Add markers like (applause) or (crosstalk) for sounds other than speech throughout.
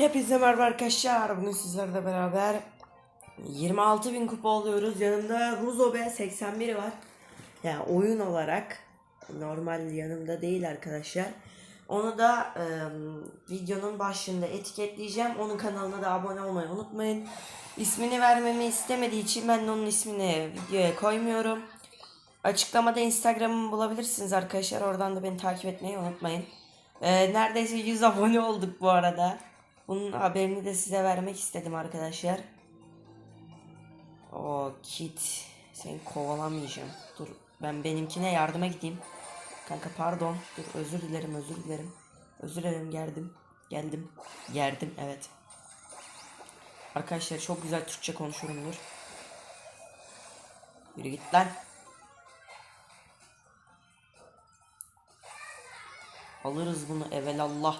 Hepinize merhaba arkadaşlar. Bugün sizlerle beraber 26.000 kupa oluyoruz. Yanımda Ruzo B 81 var. Yani oyun olarak normal yanımda değil arkadaşlar. Onu da e, videonun başında etiketleyeceğim. Onun kanalına da abone olmayı unutmayın. İsmini vermemi istemediği için ben onun ismini videoya koymuyorum. Açıklamada Instagram'ımı bulabilirsiniz arkadaşlar. Oradan da beni takip etmeyi unutmayın. Ee, neredeyse 100 abone olduk bu arada. Bunun haberini de size vermek istedim arkadaşlar. O kit. Seni kovalamayacağım. Dur ben benimkine yardıma gideyim. Kanka pardon. Dur özür dilerim özür dilerim. Özür dilerim geldim. Geldim. Geldim evet. Arkadaşlar çok güzel Türkçe konuşuyorumdur. Yürü git lan. Alırız bunu evelallah.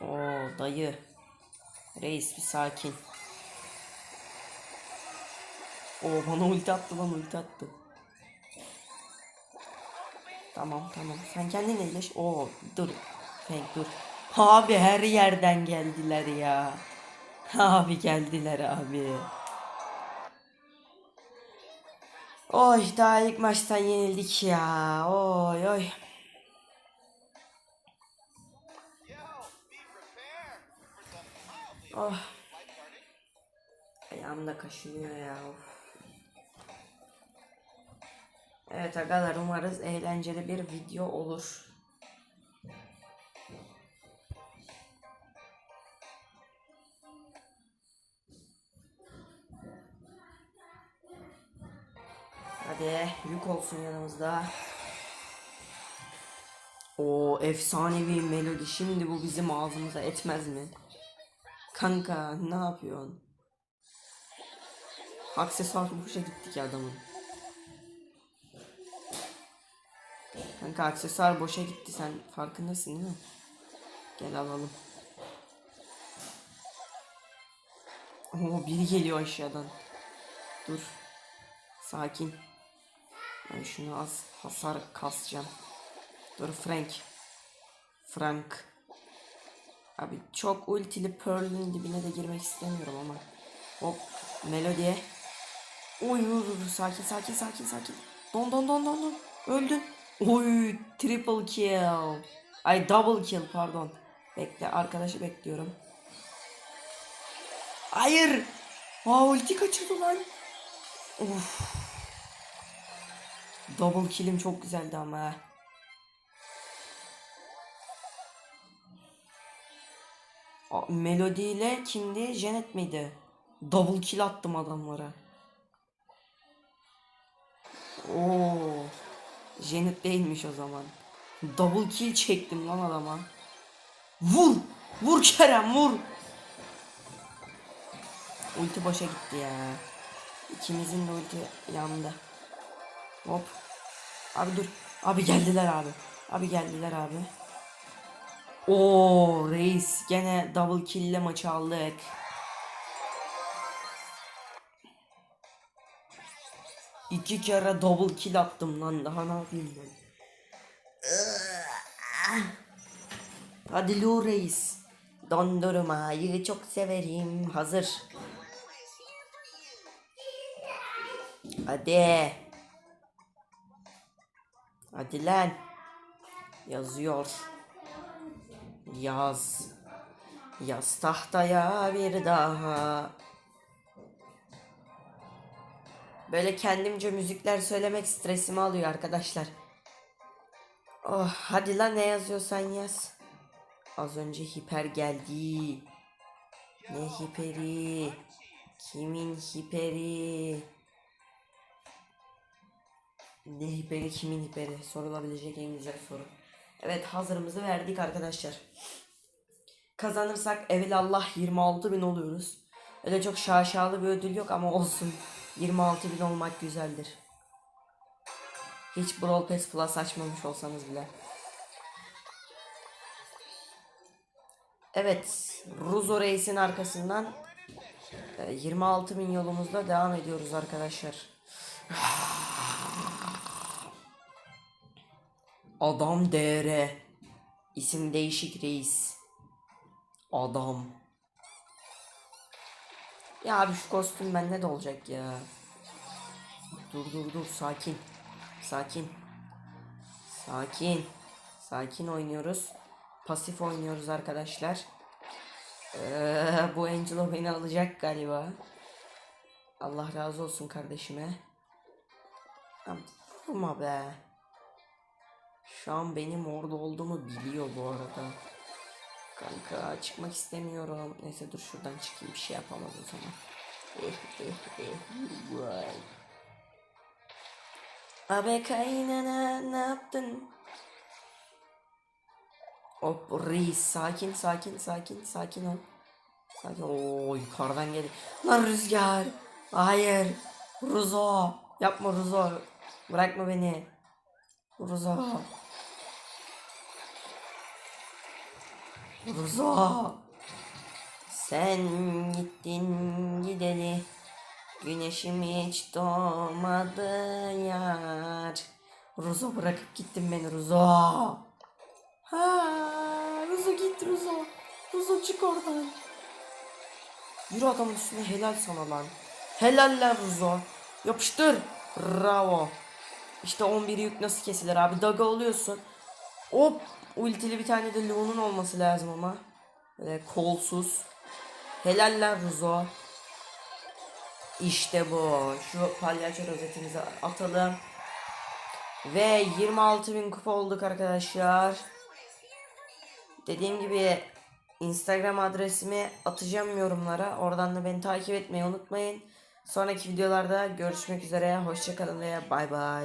Oo dayı. Reis bir sakin. Oo bana ulti attı lan ulti attı. Tamam tamam. Sen kendin iyileş. Oo dur. Fenk dur. Abi her yerden geldiler ya. Abi geldiler abi. Oy daha ilk maçtan yenildik ya. Oy oy. Oh. Ayağım da kaşınıyor ya. Evet agalar umarız eğlenceli bir video olur. Hadi yük olsun yanımızda. O efsanevi melodi şimdi bu bizim ağzımıza etmez mi? Kanka ne yapıyorsun? Aksesuar boşa gitti ki adamın. Kanka aksesuar boşa gitti sen farkındasın değil mi? Gel alalım. Oo biri geliyor aşağıdan. Dur. Sakin. Ben şunu az hasar kasacağım. Dur Frank. Frank. Abi çok ultili Pearl'ün dibine de girmek istemiyorum ama. Hop. Melodiye. Oy sakin sakin sakin sakin. Don don don don don. Öldün. Oy triple kill. Ay double kill pardon. Bekle arkadaşı bekliyorum. Hayır. Aa ulti kaçırdı lan. Of. Double kill'im çok güzeldi ama. Melody kimdi? Janet miydi? Double kill attım adamlara. Oo. Janet değilmiş o zaman. Double kill çektim lan adama. Vur! Vur Kerem vur! Ulti boşa gitti ya. İkimizin de ulti yandı. Hop. Abi dur. Abi geldiler abi. Abi geldiler abi. Oo reis gene double kill ile maçı aldık. İki kere double kill attım lan daha ne yapayım ben. Hadi Lu reis. Dondurmayı çok severim. Hazır. Hadi. Hadi lan. Yazıyor. Yaz. Yaz tahtaya bir daha. Böyle kendimce müzikler söylemek stresimi alıyor arkadaşlar. Oh hadi lan ne yazıyorsan yaz. Az önce hiper geldi. Ne hiperi? Kimin hiperi? Ne hiperi kimin hiperi? Sorulabilecek en güzel soru. Evet hazırımızı verdik arkadaşlar. Kazanırsak evelallah 26 bin oluyoruz. Öyle çok şaşalı bir ödül yok ama olsun. 26 bin olmak güzeldir. Hiç Brawl Pass Plus açmamış olsanız bile. Evet. Ruzo Reis'in arkasından e, 26 bin yolumuzda devam ediyoruz arkadaşlar. (sighs) Adam DR. İsim değişik reis. Adam. Ya abi şu kostüm bende de olacak ya. Dur dur dur sakin. Sakin. Sakin. Sakin oynuyoruz. Pasif oynuyoruz arkadaşlar. Ee, bu Angelo beni alacak galiba. Allah razı olsun kardeşime. Vurma be. Şu an benim orada olduğumu biliyor bu arada. Kanka çıkmak istemiyorum. Neyse dur şuradan çıkayım bir şey yapamaz o zaman. Eh eh eh. Abi kaynana ne yaptın? Hop reis sakin sakin sakin sakin ol. Sakin Oo yukarıdan gel. Lan rüzgar. Hayır. Ruzo. Yapma Ruzo. Bırakma beni. Ruzo. Ruzo. Sen gittin gideli. Güneşim hiç doğmadı yar. Ruzo bırakıp gittin beni Ruzo. Ha, Ruzo git Ruzo. Ruzo çık oradan. Yürü adamın üstüne helal sana lan. Helal lan Ruzo. Yapıştır. Bravo. İşte 11 yük nasıl kesilir abi. Daga oluyorsun. Hop. Ultili bir tane de Leon'un olması lazım ama. Böyle kolsuz. Helal lan Ruzo. İşte bu. Şu palyaço rozetimizi atalım. Ve 26.000 kupa olduk arkadaşlar. Dediğim gibi Instagram adresimi atacağım yorumlara. Oradan da beni takip etmeyi unutmayın. Sonraki videolarda görüşmek üzere. Hoşçakalın ve bay bay.